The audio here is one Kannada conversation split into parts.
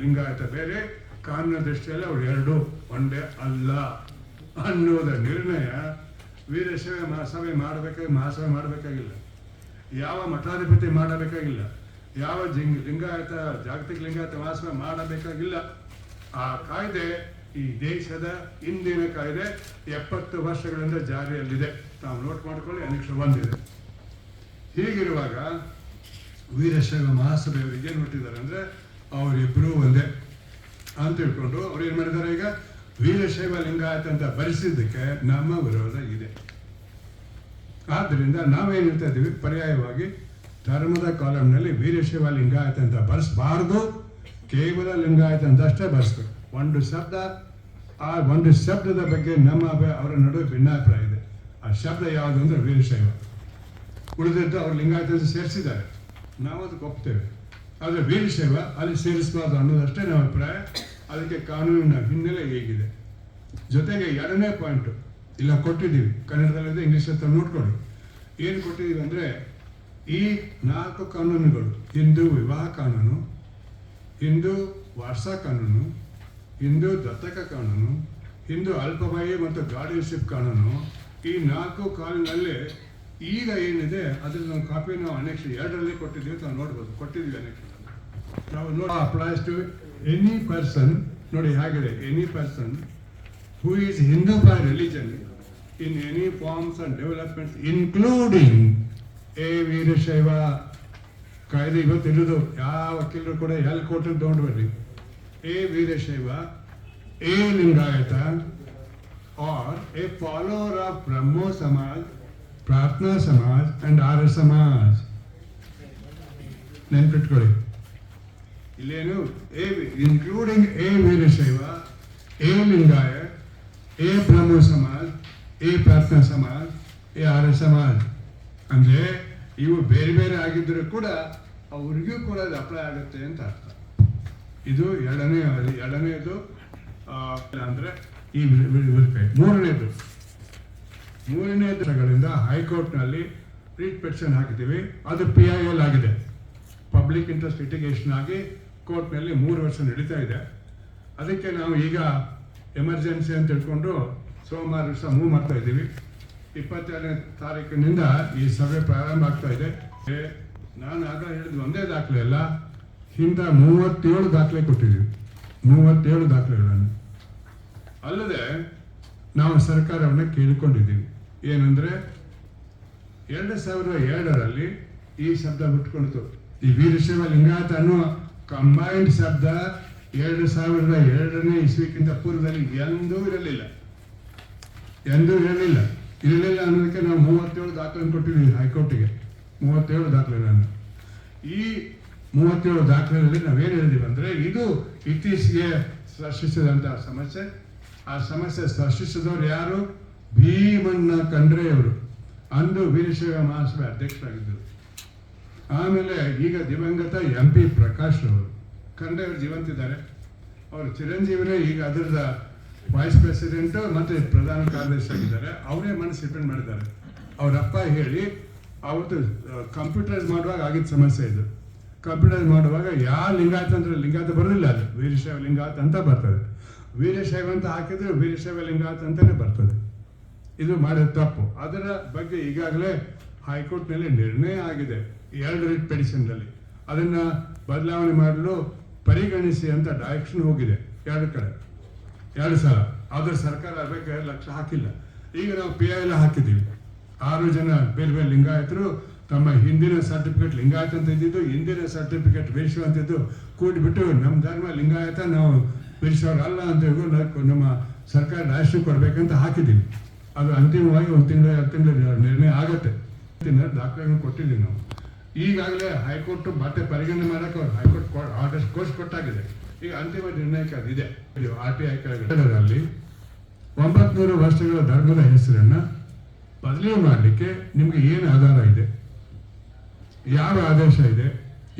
ಲಿಂಗಾಯತ ಬೇರೆ ಕಾನೂನ ದೃಷ್ಟಿಯಲ್ಲಿ ಅವ್ರು ಎರಡು ಒಂದೇ ಅಲ್ಲ ಅನ್ನೋದ ನಿರ್ಣಯ ವೀರಶೈವ ಮಹಾಸಭೆ ಮಾಡಬೇಕಾಗಿ ಮಹಾಸಭೆ ಮಾಡಬೇಕಾಗಿಲ್ಲ. ಯಾವ ಮಠಾಧಿಪತಿ ಮಾಡಬೇಕಾಗಿಲ್ಲ. ಯಾವ ಜಿಂಗ್ ಲಿಂಗಾಯತ, ಜಾಗತಿಕ ಲಿಂಗಾಯತ ಮಹಾಸಭೆ ಮಾಡಬೇಕಾಗಿಲ್ಲ. ಆ ಕಾಯ್ದೆ ಈ ದೇಶದ ಇಂದಿನ ಕಾಯ್ದೆ ಎಪ್ಪತ್ತು ವರ್ಷಗಳಿಂದ ಜಾರಿಯಲ್ಲಿದೆ. ತಾವು ನೋಟ್ ಮಾಡಿಕೊಳ್ಳಿ ಅನಿಕ್ಷ ಬಂದಿದೆ. ಹೀಗಿರುವಾಗ ವೀರಶೈವ ಮಹಾಸಭೆಯವರು ಏನು ಹುಟ್ಟಿದ್ದಾರೆ ಅಂದರೆ ಅವರಿಬ್ಬರೂ ಒಂದೇ ಅಂತ ಹೇಳ್ಕೊಂಡು ಅವ್ರು ಏನು ಮಾಡಿದ್ದಾರೆ ಈಗ ವೀರಶೈವ ಲಿಂಗಾಯತ ಅಂತ ಬರೆಸಿದ್ದಕ್ಕೆ ನಮ್ಮ ವಿರೋಧ ಇದೆ. ಆದ್ದರಿಂದ ನಾವೇನು ಹೇಳ್ತಾ ಇದ್ದೀವಿ? ಪರ್ಯಾಯವಾಗಿ ಧರ್ಮದ ಕಾಲಂನಲ್ಲಿ ವೀರಶೈವ ಲಿಂಗಾಯತ ಅಂತ ಬರೆಸಬಾರ್ದು. ಕೇವಲ ಲಿಂಗಾಯತ ಅಂತ ಅಷ್ಟೇ ಬರೆಸ್ಬೇಕು. ಒಂದು ಶಬ್ದ, ಆ ಒಂದು ಶಬ್ದದ ಬಗ್ಗೆ ನಮ್ಮ ಅವರ ನಡುವೆ ಭಿನ್ನಾಭಿಪ್ರಾಯ ಇದೆ. ಆ ಶಬ್ದ ಯಾವುದು ಅಂದರೆ ವೀರಶೈವ. ಉಳಿದಿದ್ದು ಅವ್ರು ಲಿಂಗಾಯತ ಸೇರಿಸಿದ್ದಾರೆ. ನಾವು ಅದಕ್ಕೆ ಒಪ್ತೇವೆ. ಆದರೆ ವೀರಶೈವ ಅಲ್ಲಿ ಸೇರಿಸಬಾರ್ದು ಅನ್ನೋದಷ್ಟೇ ನಮ್ಮ ಅಭಿಪ್ರಾಯ. ಅದಕ್ಕೆ ಕಾನೂನಿನ ಹಿನ್ನೆಲೆ ಹೇಗಿದೆ. ಜೊತೆಗೆ ಎರಡನೇ ಪಾಯಿಂಟು ಇಲ್ಲ ಕೊಟ್ಟಿದ್ದೀವಿ. ಕನ್ನಡದಲ್ಲಿದೆ ಇಂಗ್ಲೀಷ್ ಹತ್ರ ನೋಡ್ಕೊಳ್ಳಿ. ಏನು ಕೊಟ್ಟಿದ್ದೀವಿ ಅಂದರೆ ಈ ನಾಲ್ಕು ಕಾನೂನುಗಳು, ಹಿಂದೂ ವಿವಾಹ ಕಾನೂನು, ಹಿಂದೂ ವಾರ್ಸಾ ಕಾನೂನು, ಹಿಂದೂ ದತ್ತಕ ಕಾನೂನು, ಹಿಂದೂ ಅಲ್ಪವಾಯಿ ಮತ್ತು ಗಾರ್ಡಿಯನ್ಶಿಪ್ ಕಾನೂನು, ಈ ನಾಲ್ಕು ಕಾನೂನಲ್ಲಿ ಈಗ ಏನಿದೆ ಅದ್ರ ನಾವು ಕಾಪಿ ನಾವು ಅನೆಕ್ಷ ಎರಡರಲ್ಲಿ ಕೊಟ್ಟಿದ್ದೀವಿ ನಾವು ನೋಡ್ಬೋದು. ಕೊಟ್ಟಿದ್ವಿ ಅನೆಕ್ಷ ನಾವು ನೋಡಿ ಅಪ್ಲೈಸ್ ಟು ಎನಿ ಪರ್ಸನ್ ನೋಡಿ ಹೇಗಿದೆ any person who is Hindu by religion in any forms and developments including a. Veerashaiva ಕಾಯ್ದೆ ಇವತ್ತಿರೋದು ಯಾವ ವಕೀಲರು ಕೂಡ ಎಲ್ಲಿ ಕೊಟ್ಟು ಬರ್ರಿ. A Veerashaiva a Lingayat are a follower of Brahmo Samaj Prarthana Samaj and R S Samaj ನೆನ್ಪಿಟ್ಕೊಳ್ಳಿ ಇಲ್ಲೇನು? A including a Veerashaiva, a Lingayat, a Brahma Samaj, a Prarthana Samaj, a ಆರ್ಯ ಸಮಾಜ್. ಅಂದರೆ ಇವು ಬೇರೆ ಬೇರೆ ಆಗಿದ್ದರೂ ಕೂಡ ಅವ್ರಿಗೂ ಕೂಡ ಅದು ಅಪ್ಲೈ ಆಗುತ್ತೆ ಅಂತ ಅರ್ಥ. ಇದು ಎರಡನೇ, ಎರಡನೇದು ಅಂದ್ರೆ ಈ ಮೂರನೇದು. ಮೂರನೇ ದಿನಗಳಿಂದ ಹೈಕೋರ್ಟ್ನಲ್ಲಿ ರೀಟ್ ಪೆಟಿಷನ್ ಹಾಕಿದ್ದೀವಿ. ಅದು ಪಿ ಐ ಎಲ್ ಆಗಿದೆ. ಪಬ್ಲಿಕ್ ಇಂಟ್ರೆಸ್ಟ್ ಇಟಿಗೇಷನ್ ಆಗಿ ಕೋರ್ಟ್ನಲ್ಲಿ ಮೂರು ವರ್ಷ ನಡೀತಾ ಇದೆ. ಅದಕ್ಕೆ ನಾವು ಈಗ ಎಮರ್ಜೆನ್ಸಿ ಅಂತ ತಿಳ್ಕೊಂಡು ಸೋಮವಾರ ದಿವಸ ಮೂವ್ ಮಾಡ್ತಾ ಇದ್ದೀವಿ. ಇಪ್ಪತ್ತೆರಡನೇ ತಾರೀಕಿನಿಂದ ಈ ಸಭೆ ಪ್ರಾರಂಭ ಆಗ್ತಾ ಇದೆ. ನಾನು ಆಗ ಹೇಳಿದ್ದು ಒಂದೇ ದಾಖಲೆ ಅಲ್ಲ, ಹಿಂದ ಮೂವತ್ತೇಳು ದಾಖಲೆ ಕೊಟ್ಟಿದ್ದೀವಿ. ಮೂವತ್ತೇಳು ದಾಖಲೆಗಳನ್ನು. ಅಲ್ಲದೆ ನಾವು ಸರ್ಕಾರವನ್ನು ಕೇಳಿಕೊಂಡಿದ್ದೀವಿ. ಏನಂದ್ರೆ ಎರಡು ಸಾವಿರದ ಎರಡರಲ್ಲಿ ಈ ಶಬ್ದ ಹುಟ್ಕೊಳ್ತು ಈ ವೀರಶೈವ ಲಿಂಗಾಯತ ಅನ್ನೋ ಕಂಬೈನ್ಡ್ ಶಬ್ದ ಎರಡು ಸಾವಿರದ ಎರಡನೇ ಇಸ್ವಿಕ್ಕಿಂತ ಪೂರ್ವದಲ್ಲಿ ಎಂದೂ ಇರಲಿಲ್ಲ. ಎಂದೂ ಇರಲಿಲ್ಲ. ಇರಲಿಲ್ಲ ಅನ್ನೋದಕ್ಕೆ ನಾವು ಮೂವತ್ತೇಳು ದಾಖಲೆಯನ್ನು ಕೊಟ್ಟಿದ್ದೀವಿ ಹೈಕೋರ್ಟಿಗೆ. ಮೂವತ್ತೇಳು ದಾಖಲೆಗಳನ್ನು ಈ ಮೂವತ್ತೇಳು ದಾಖಲೆಗಳಲ್ಲಿ ನಾವೇನು ಹೇಳಿದೀವಿ ಅಂದರೆ ಇದು ಇತ್ತೀಚೆಗೆ ಸೃಷ್ಟಿಸಿದಂಥ ಸಮಸ್ಯೆ. ಆ ಸಮಸ್ಯೆ ಸೃಷ್ಟಿಸಿದವರು ಯಾರು? ಭೀಮಣ್ಣ ಖಂಡ್ರೆಯವರು ಅಂದು ವೀರಶೈವ ಮಹಾಸಭೆ ಅಧ್ಯಕ್ಷರಾಗಿದ್ದರು. ಆಮೇಲೆ ಈಗ ದಿವಂಗತ ಎಂ ಪಿ ಪ್ರಕಾಶ್ ಅವರು ಖಂಡ್ರೆಯವರು ಜೀವಂತಿದ್ದಾರೆ. ಅವರು ಚಿರಂಜೀವಿನೇ ಈಗ ಅದರದ ವೈಸ್ ಪ್ರೆಸಿಡೆಂಟು ಮತ್ತು ಪ್ರಧಾನ ಕಾರ್ಯದರ್ಶಿ ಆಗಿದ್ದಾರೆ. ಅವರೇ ಮನಸ್ಸು ಡಿಪೆಂಡ್ ಮಾಡಿದ್ದಾರೆ. ಅವರಪ್ಪ ಹೇಳಿ, ಅವತ್ತು ಕಂಪ್ಯೂಟರೈಸ್ ಮಾಡುವಾಗ ಆಗಿದ್ದ ಸಮಸ್ಯೆ ಇದು. ಕಂಪ್ಯೂಟರೈಸ್ ಮಾಡುವಾಗ ಯಾವ ಲಿಂಗಾಯತ ಅಂದರೆ ಲಿಂಗಾಯತ ಬರೋದಿಲ್ಲ ಅದು. ವೀರಶೈವ ಲಿಂಗಾಯತ ಅಂತ ಬರ್ತದೆ. ವೀರಶೈವ ಅಂತ ಹಾಕಿದ್ರೆ ವೀರಶೈವ ಲಿಂಗಾಯತ ಅಂತಲೇ ಬರ್ತದೆ. ಇದು ಮಾಡಿದ ತಪ್ಪು. ಅದರ ಬಗ್ಗೆ ಈಗಾಗಲೇ ಹೈಕೋರ್ಟ್ನಲ್ಲಿ ನಿರ್ಣಯ ಆಗಿದೆ ಎರಡು ರಿಟ್ ಪೆಟಿಷನ್ನಲ್ಲಿ ಅದನ್ನ ಬದಲಾವಣೆ ಮಾಡಲು ಪರಿಗಣಿಸಿ ಅಂತ ಡೈರೆಕ್ಷನ್ ಹೋಗಿದೆ ಎರಡು ಕಡೆ. ಎರಡು ಸಲ. ಆದರೆ ಸರ್ಕಾರ ಎರಡು ಲಕ್ಷ ಹಾಕಿಲ್ಲ. ಈಗ ನಾವು ಪಿ ಐ ಎಲ್ ಹಾಕಿದ್ದೀವಿ. ಆರು ಜನ ಬೇರೆ ಬೇರೆ ಲಿಂಗಾಯತರು ತಮ್ಮ ಹಿಂದಿನ ಸರ್ಟಿಫಿಕೇಟ್ ಲಿಂಗಾಯತ ಅಂತ ಇದ್ದಿದ್ದು, ಹಿಂದಿನ ಸರ್ಟಿಫಿಕೇಟ್ ವೀರಶೈವ ಅಂತ ಇದ್ದು ಕೂಡಿಬಿಟ್ಟು ನಮ್ಮ ಧರ್ಮ ಲಿಂಗಾಯತ ನಾವು ವೀರಶೈವರು ಅಲ್ಲ ಅಂತ ಹೇಳಿ ನಮ್ಮ ಸರ್ಕಾರ ರಾಷ್ಟ್ರ ಕೊಡಬೇಕಂತ ಹಾಕಿದ್ದೀವಿ. ಅದು ಅಂತಿಮವಾಗಿ ಒಂದು ತಿಂಗಳ, ಎರಡು ತಿಂಗಳ ನಿರ್ಣಯ ಆಗುತ್ತೆ. ದಾಖಲೆಗಳನ್ನು ಕೊಟ್ಟಿದ್ದೀವಿ ನಾವು. ಈಗಾಗಲೇ ಹೈಕೋರ್ಟ್ ಮತ್ತೆ ಪರಿಗಣನೆ ಮಾಡಕ್ಕೆ ಅವ್ರು ಹೈಕೋರ್ಟ್ ಆರ್ಡರ್ ಕೋರ್ಸ್ ಕೊಟ್ಟಾಗಿದೆ. ಈಗ ಅಂತಿಮ ನಿರ್ಣಯಕ್ಕೆ ಅದಿದೆ ಆರ್ ಟಿ ಐ ಕೆಳಗಡೆ ಒಂಬತ್ನೂರು ವರ್ಷಗಳ ಧರ್ಮದ ಹೆಸರನ್ನು ಬದಲಿ ಮಾಡಲಿಕ್ಕೆ ನಿಮ್ಗೆ ಏನು ಆಧಾರ ಇದೆ? ಯಾವ ಆದೇಶ ಇದೆ?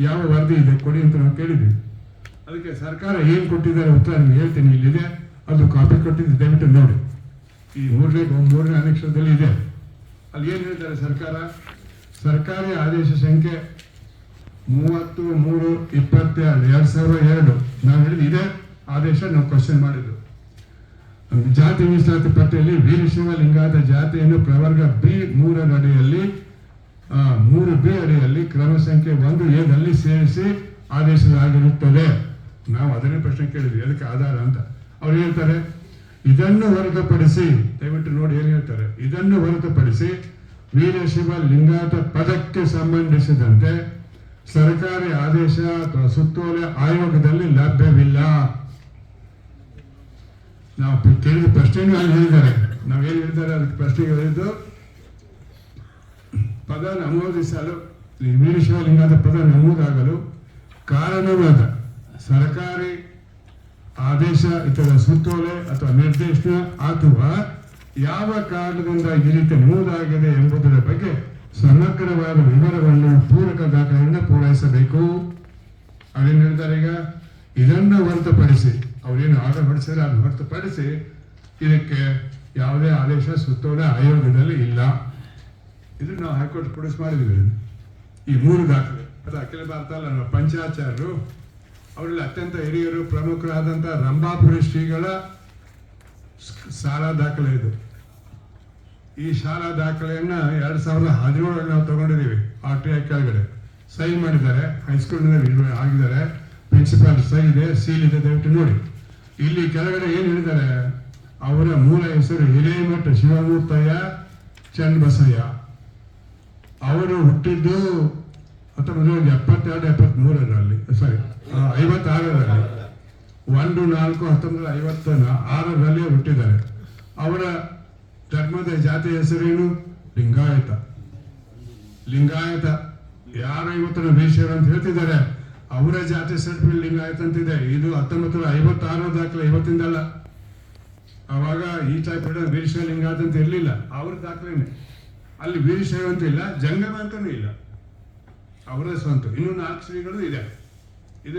ಯಾವ ವರದಿ ಇದೆ? ಕೊಡಿ ಅಂತ ನಾವು ಕೇಳಿದ್ವಿ. ಅದಕ್ಕೆ ಸರ್ಕಾರ ಏನು ಕೊಟ್ಟಿದ್ದಾರೆ ಉತ್ತರ ಹೇಳ್ತೀನಿ. ಇಲ್ಲಿದೆ. ಅದು ಕಾಪಿ ಕೊಟ್ಟಿದ್ದು ದಯವಿಟ್ಟು ನೋಡಿ. ಈ ಮೂರನೇ ಮೂರನೇ ಅನಕ್ಷರದಲ್ಲಿ ಇದೆ. ಅಲ್ಲಿ ಏನು ಹೇಳ್ತಾರೆ ಸರ್ಕಾರ? ಸರ್ಕಾರಿ ಆದೇಶ ಸಂಖ್ಯೆ ಮೂವತ್ತು, ಮೂರು, ಇಪ್ಪತ್ತೆರಡು, ಎರಡು ಸಾವಿರದ ಎರಡು. ನಾವು ಹೇಳಿದ್ವಿ ಆದೇಶ ನಾವು ಕ್ವಶನ್ ಮಾಡಿದ್ದು. ಜಾತಿ ಮೀಸಲಾತಿ ಪಟ್ಟಿಯಲ್ಲಿ ವೀರಶೈವ ಲಿಂಗಾಯತ ಜಾತಿಯನ್ನು ಪ್ರವರ್ಗ ಬಿ ಮೂರರ ಅಡಿಯಲ್ಲಿ ಮೂರು ಬಿ ಅಡಿಯಲ್ಲಿ ಕ್ರಮ ಸಂಖ್ಯೆ ಒಂದು ಎದಲ್ಲಿ ಸೇರಿಸಿ ಆದೇಶದಾಗಿರುತ್ತದೆ ನಾವು ಅದನ್ನೇ ಪ್ರಶ್ನೆ ಕೇಳಿದ್ವಿ. ಅದಕ್ಕೆ ಆಧಾರ ಅಂತ. ಅವ್ರು ಹೇಳ್ತಾರೆ ಇದನ್ನು ಹೊರತುಪಡಿಸಿ, ದಯವಿಟ್ಟು ನೋಡಿ ಏನು ಹೇಳ್ತಾರೆ, ಇದನ್ನು ಹೊರತುಪಡಿಸಿ ವೀರಶಿವ ಲಿಂಗಾತ ಪದಕ್ಕೆ ಸಂಬಂಧಿಸಿದಂತೆ ಸರ್ಕಾರಿ ಆದೇಶ ಅಥವಾ ಸುತ್ತೋಲೆ ಆಯೋಗದಲ್ಲಿ ಲಭ್ಯವಿಲ್ಲ. ನಾವು ಕೇಳಿದ ಪ್ರಶ್ನೆನೂ ಅಲ್ಲಿ ಹೇಳಿದ್ದಾರೆ. ನಾವೇನು ಹೇಳಿದ್ದಾರೆ ಅದಕ್ಕೆ ಪ್ರಶ್ನೆಗೆ ಹೇಳಿದ್ದು, ಪದ ನಮೂದಿಸಲು ವೀರಶಿವ ಲಿಂಗಾತ ಪದ ನಮೂದಾಗಲು ಕಾರಣವಾದ ಸರ್ಕಾರಿ ಆದೇಶ ಇತರ ಸುತ್ತೋಲೆ ಅಥವಾ ನಿರ್ದೇಶನ ಅಥವಾ ಯಾವ ಕಾರಣದಿಂದ ಈ ರೀತಿ ನಮೂದಾಗಿದೆ ಎಂಬುದರ ಬಗ್ಗೆ ಸಮಗ್ರವಾದ ವಿವರವನ್ನು ಪೂರಕ ದಾಖಲೆಯನ್ನು ಪೂರೈಸಬೇಕು. ಅದೇನು ಹೇಳ್ತಾರೆ ಈಗ ಇದನ್ನು ಹೊರತುಪಡಿಸಿ, ಅವರೇನು ಆರ್ಡರ್ ಹೊರಡಿಸಿದ್ರೆ ಅದನ್ನು ಹೊರತುಪಡಿಸಿ ಇದಕ್ಕೆ ಯಾವುದೇ ಆದೇಶ ಸುತ್ತೋಲೆ ಆಯೋಗದಲ್ಲಿ ಇಲ್ಲ. ಇದು ನಾವು ಹೈಕೋರ್ಟ್ ಪ್ರೊಡ್ಯೂಸ್ ಮಾಡಿದ್ದೀವಿ. ಈ ಮೂರು ದಾಖಲೆ. ಅದು ಅಖಿಲ ಭಾರತ ಪಂಚಾಚಾರ್ಯರು ಅವರಲ್ಲಿ ಅತ್ಯಂತ ಹಿರಿಯರು ಪ್ರಮುಖರಾದಂಥ ರಂಭಾಪುರ ಶ್ರೀಗಳ ಶಾಲಾ ದಾಖಲೆ ಇದು. ಈ ಶಾಲಾ ದಾಖಲೆಯನ್ನು ಎರಡು ಸಾವಿರದ ಹದಿನೇಳರಲ್ಲಿ ನಾವು ತಗೊಂಡಿದ್ದೀವಿ, ಆರ್ ಟಿ ಐ ಕೆಳಗಡೆ. ಸೈನ್ ಮಾಡಿದ್ದಾರೆ ಹೈಸ್ಕೂಲ್ನಿಂದ ಆಗಿದ್ದಾರೆ. ಪ್ರಿನ್ಸಿಪಾಲ್ ಸೈನ್ ಇದೆ, ಸೀಲ್ ಇದೆ, ದಯವಿಟ್ಟು ನೋಡಿ. ಇಲ್ಲಿ ಕೆಳಗಡೆ ಏನು ಹೇಳಿದ್ದಾರೆ? ಅವರ ಮೂಲ ಹೆಸರು ಹಿರೇಮಠ ಶಿವಮೂರ್ತಯ್ಯ, ಚನ್ನಬಸಯ್ಯ. ಅವರು ಹುಟ್ಟಿದ್ದು ಹತ್ತೊಂಬತ್ತು ನೂರ ಎಪ್ಪತ್ತೆರಡು, ಎಪ್ಪತ್ಮೂರರಲ್ಲಿ ಸಾರಿ ಐವತ್ತಾರರಲ್ಲಿ. ಒಂದು, ನಾಲ್ಕು, ಹತ್ತೊಂಬತ್ತು ನೂರ ಐವತ್ತ ಆರರಲ್ಲಿ ಹುಟ್ಟಿದ್ದಾರೆ. ಅವರ ಧರ್ಮದ ಜಾತಿ ಹೆಸರೇನು ಲಿಂಗಾಯತ. ಲಿಂಗಾಯತ ಯಾರು ಇವತ್ತಿನ ವೀರಶೈವರು ಅಂತ ಹೇಳ್ತಿದ್ದಾರೆ? ಅವರ ಜಾತಿ ಸರ್ಟಿಫಿಕೇಟ್ ಲಿಂಗಾಯತ ಅಂತಿದೆ. ಇದು ಹತ್ತೊಂಬತ್ತು ನೂರ ಐವತ್ತಾರು ದಾಖಲೆ ಇವತ್ತಿಂದಲ್ಲ ಅವಾಗ ಈ ಟೈಪ್ ವೀರಶೈವ ಲಿಂಗಾಯತ ಅಂತ ಇರಲಿಲ್ಲ. ಅವ್ರ ದಾಖಲೆನೆ. ಅಲ್ಲಿ ವೀರಶೈವ ಅಂತ ಇಲ್ಲ, ಜಂಗಮ ಅಂತನೂ ಇಲ್ಲ. ಅವರ ಸ್ವಂತ. ಇನ್ನೂ ನಾಲ್ಕು ಶ್ರೀಗಳು ಇದೆ ಇದು